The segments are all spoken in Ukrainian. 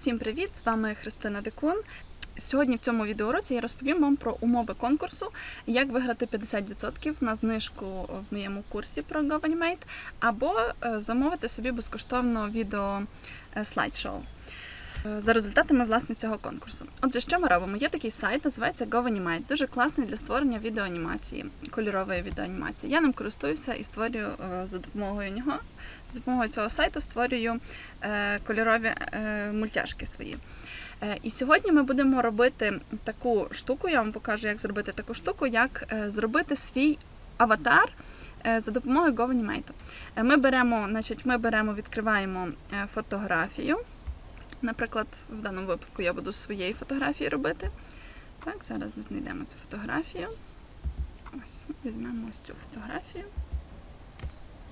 Всім привіт! З вами Христина Декун. Сьогодні в цьому відеоуроці я розповім вам про умови конкурсу, як виграти 50% на знижку в моєму курсі про GoAnimate, або е, замовити собі безкоштовно відео слайдшоу. слайд-шоу. Е, За результатами власне цього конкурсу. Отже, що ми робимо? Є такий сайт, називається GoAnimate, дуже класний для створення відеоанімації, кольорової відеоанімації. Я ним користуюся і створюю е, за допомогою нього. За допомогою цього сайту створюю е, кольорові мультяшки свої. І сьогодні ми будемо робити таку штуку. Я вам покажу, як зробити таку штуку, як зробити свій аватар за допомогою GoAnimate. Ми беремо, значить, ми беремо, відкриваємо фотографію. Наприклад, в даному випадку я буду своєї фотографії робити. Так, зараз ми знайдемо цю фотографію. Ось, візьмемо ось цю фотографію.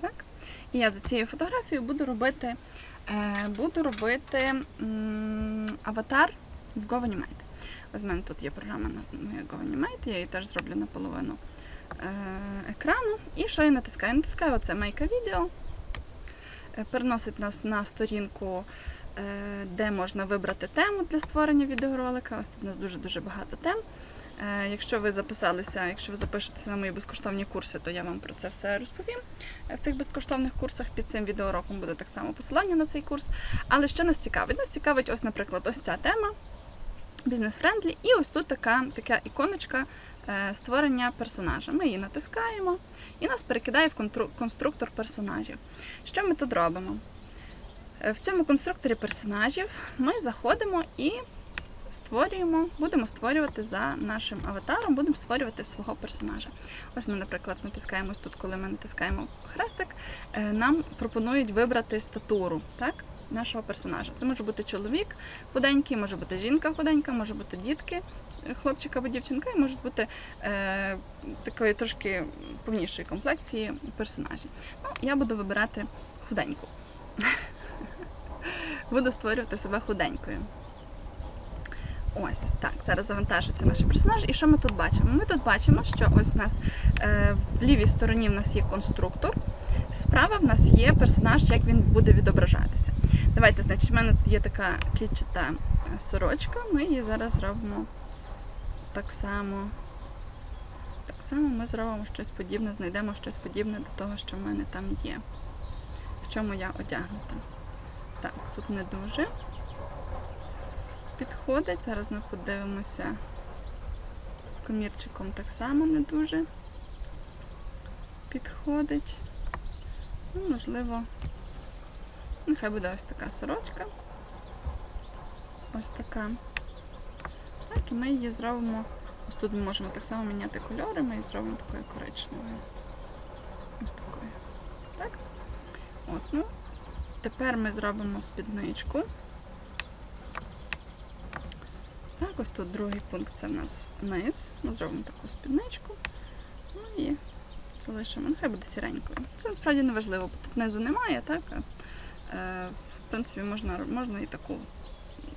Так. І я за цією фотографією буду робити, е, буду робити м, аватар в GoAnimate. Ось в мене тут є програма на GoAnimate, я її теж зроблю наполовину е, екрану. І що я натискаю? Натискаю оце Make a Video. Е, Переносить нас на сторінку, де можна вибрати тему для створення відеоролика. Ось тут у нас дуже-дуже багато тем. Е, Якщо ви записалися, якщо ви запишетеся на мої безкоштовні курси, то я вам про це все розповім. Е, В цих безкоштовних курсах під цим відеоуроком буде так само посилання на цей курс. Але що нас цікавить? Нас цікавить, ось, наприклад, ось ця тема бізнес-френдлі, і ось тут така, така іконочка е, створення персонажа. Ми її натискаємо і нас перекидає в конструктор персонажів. Що ми тут робимо? Е, В цьому конструкторі персонажів ми заходимо і створюємо, будемо створювати за нашим аватаром, будемо створювати свого персонажа. Ось ми, наприклад, натискаємось тут, коли ми натискаємо хрестик, е, нам пропонують вибрати статуру так, нашого персонажа. Це може бути чоловік худенький, може бути жінка худенька, може бути дітки, е, хлопчик або дівчинка, і можуть бути е, такої трошки повнішої комплекції персонажі. Ну, я буду вибирати худеньку. Буду створювати себе худенькою. Ось так, зараз завантажується наш персонаж. І що ми тут бачимо? Ми тут бачимо, що ось у нас е, в лівій стороні в нас є конструктор, справа в нас є персонаж, як він буде відображатися. Давайте, значить, в мене тут є така клітчата е, сорочка, ми її зараз зробимо так само. Так само ми зробимо щось подібне, знайдемо щось подібне до того, що в мене там є. В чому я одягнута. Так, тут не дуже підходить. Зараз ми подивимося з комірчиком так само не дуже підходить. Ну, можливо, нехай буде ось така сорочка. Ось така. Так, і ми її зробимо. Ось тут ми можемо так само міняти кольори, ми її зробимо такою коричневою. Ось такою. Так? От, ну. Тепер ми зробимо спідничку. Так, ось тут другий пункт це в нас низ. Ми зробимо таку спідничку. Ну і залишимо. Нехай буде сіренькою. Це насправді не важливо, бо тут низу немає, так? Е, в принципі, можна, можна і таку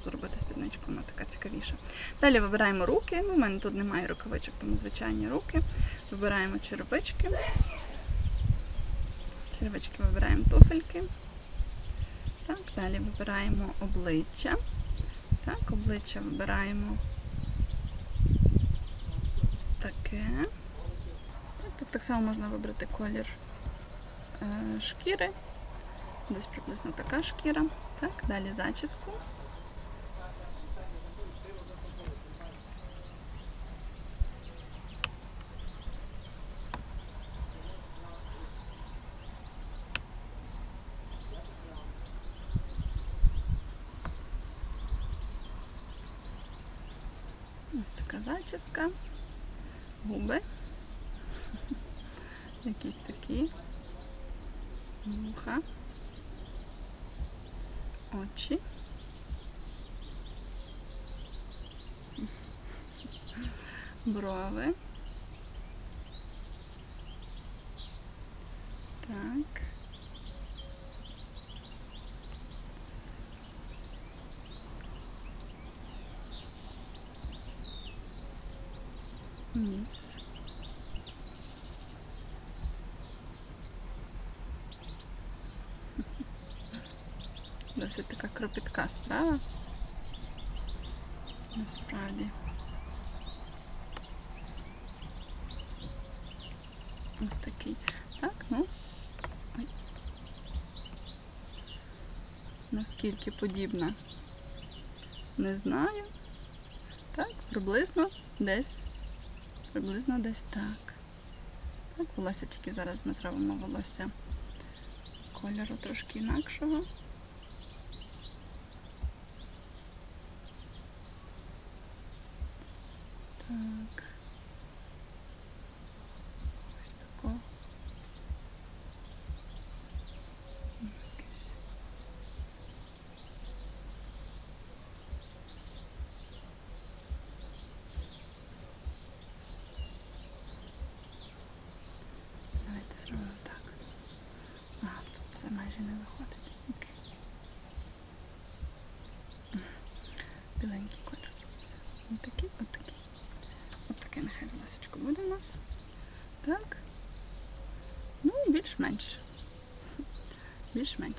зробити спідничку, вона така цікавіша. Далі вибираємо руки. Ну, у мене тут немає рукавичок, тому звичайні руки. Вибираємо черевички. Черевички вибираємо туфельки. Так, далі вибираємо обличчя. Так, обличчя вибираємо таке. Тут так само можна вибрати колір е, шкіри. Десь приблизно така шкіра. Так, далі зачіску. Ось така зачіска, губи, якісь такі, вуха, очі. Брови. Так. Ніс. Досить така кропітка справа. Насправді. Ось такий. Так, ну. Ой. Наскільки подібна? Не знаю. Так, приблизно десь. Приблизно десь так. Так, волосся тільки зараз ми зробимо волосся кольору трошки інакшого. Так. Ось тако. Якесь. Давайте зробимо так. А, тут це майже не виходить. Окей. Мгм. Біленький колір зробився. Отакий, отакий. Отаке нехай волосечко буде у нас. Так. Ну, більш-менш. Більш-менш.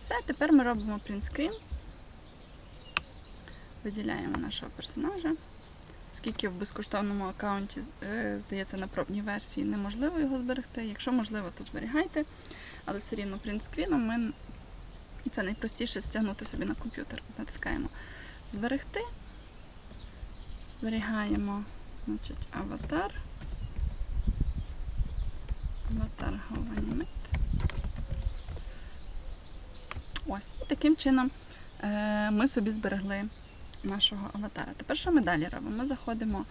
Все, тепер ми робимо принтскрін. Виділяємо нашого персонажа. Оскільки в безкоштовному аккаунті, е, здається, на пробній версії неможливо його зберегти. Якщо можливо, то зберігайте. Але все рівно принтскріном ми це найпростіше стягнути собі на комп'ютер. Натискаємо зберегти. Зберігаємо значить, аватар. Аватар Гованімет. Ось. І таким чином е, ми собі зберегли нашого аватара. Тепер що ми далі робимо? Ми заходимо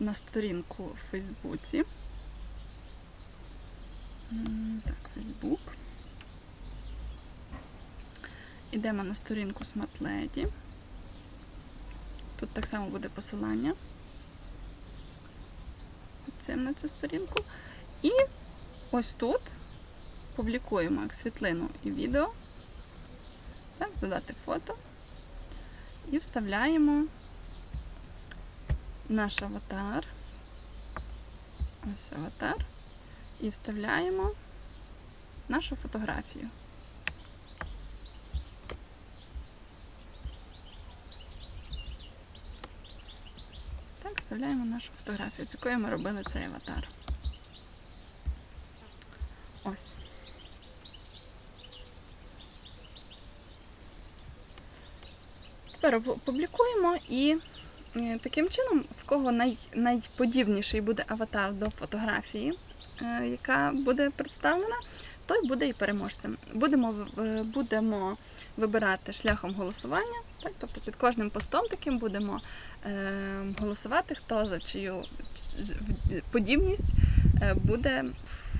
на сторінку в Фейсбуці. Так, Фейсбук. Ідемо на сторінку Smart Тут так само буде посилання. Цим на цю сторінку. Ось тут публікуємо як світлину і відео. Так, додати фото. І вставляємо наш аватар. Ось аватар. І вставляємо нашу фотографію. Так, вставляємо нашу фотографію, з якої ми робили цей аватар. Ось. Тепер опублікуємо і е, таким чином, в кого най, найподібніший буде аватар до фотографії, е, яка буде представлена, той буде і переможцем. Будемо, будемо вибирати шляхом голосування, так? тобто під кожним постом таким будемо е, голосувати, хто за чию подібність е, буде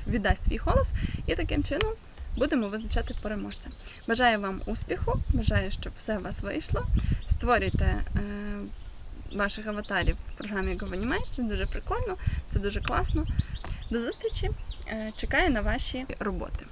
віддасть свій голос, і таким чином будемо визначати переможця. Бажаю вам успіху, бажаю, щоб все у вас вийшло. Створюйте е, ваших аватарів в програмі GoVanimate. Це дуже прикольно, це дуже класно. До зустрічі! Е, чекаю на ваші роботи.